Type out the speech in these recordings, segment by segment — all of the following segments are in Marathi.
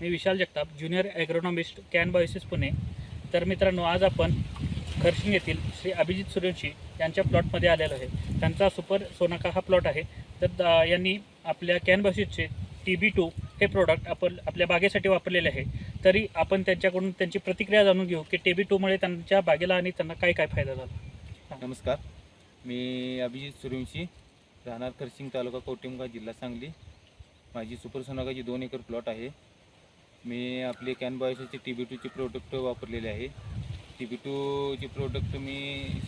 मी विशाल जगताप ज्युनियर ॲग्रोनॉमिस्ट कॅन बायोसिस पुणे. तर मित्रांनो आज आपण खर्शिंग येथील श्री अभिजित सूर्यवंशी यांच्या प्लॉटमध्ये आलेलो आहे. त्यांचा सुपर सोनाका हा प्लॉट आहे. तर दा- यांनी आपल्या कॅन बायोसिसचे टी बी टू हे प्रोडक्ट आपण आपल्या बागेसाठी वापरलेले आहे. तरी आपण त्यांच्याकडून त्यांची प्रतिक्रिया जाणून घेऊ की टी बी टूमुळे त्यांच्या बागेला आणि त्यांना काय काय फायदा झाला? नमस्कार. मी अभिजित सूर्यवंशी राहणार खरसिंग तालुका कौटिंबा जिल्हा सांगली. माझी सुपर सोनाकाची दोन एकर प्लॉट आहे. मी आपले कॅनबॉयसचे टी बी टूचे प्रोडक्ट वापरलेले आहे. टी बी टूचे प्रोडक्ट मी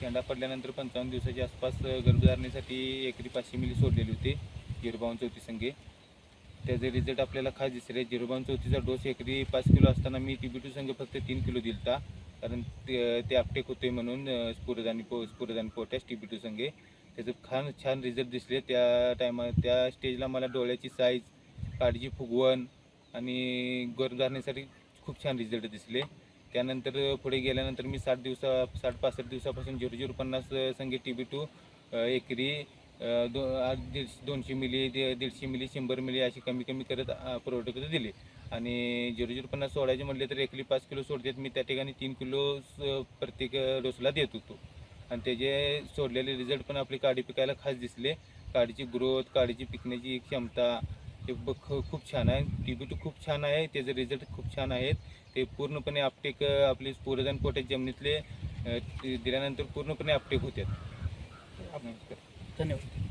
शेंडा पडल्यानंतर पंचावन्न दिवसाच्या आसपास गर्भधारणेसाठी एकरी पाचशे मिली सोडलेली होती झिरो बावन चौथी संघे त्याचे रिझल्ट आपल्याला खास दिसले. झिरो बावन चौथीचा डोस एकरी पाच किलो असताना मी टी बी टू संघ फक्त तीन किलो दिलता कारण ते ते होतो होते म्हणून स्फुरदानी पो स्फुरदानी पोटॅश टी बी टू संघे. त्याचं खान छान रिझल्ट दिसले. त्या टायमा त्या स्टेजला मला डोळ्याची साईज काळजी फुगवण आणि गर्भधारणेसाठी खूप छान रिझल्ट दिसले. त्यानंतर पुढे गेल्यानंतर मी साठ दिवसा साठ पासष्ट दिवसापासून झिरो झिरो पन्नास संगे टी बी टू एकरी दो आ- दीडशे दोनशे मिली दे- दीडशे मिली शंभर मिली अशी कमी कमी करत प्रोडक्ट दिले. आणि झिरो झिरो पन्नास सोडायचे म्हटले तर एकरी पाच किलो सोडतात. मी त्या ठिकाणी तीन किलो स- प्रत्येक डोसला देत होतो. आणि त्याचे सोडलेले रिझल्ट पण आपली काडी पिकायला खास दिसले. काडीची ग्रोथ काडीची पिकण्याची क्षमता ते ब- ख- खूप छान आहे. टी बी टू खूप छान आहे. त्याचे रिझल्ट खूप छान आहेत. ते पूर्णपणे आपटेक आपले स्फुरदान पोटे जमिनीतले दिल्यानंतर पूर्णपणे आपटेक होतात. धन्यवाद.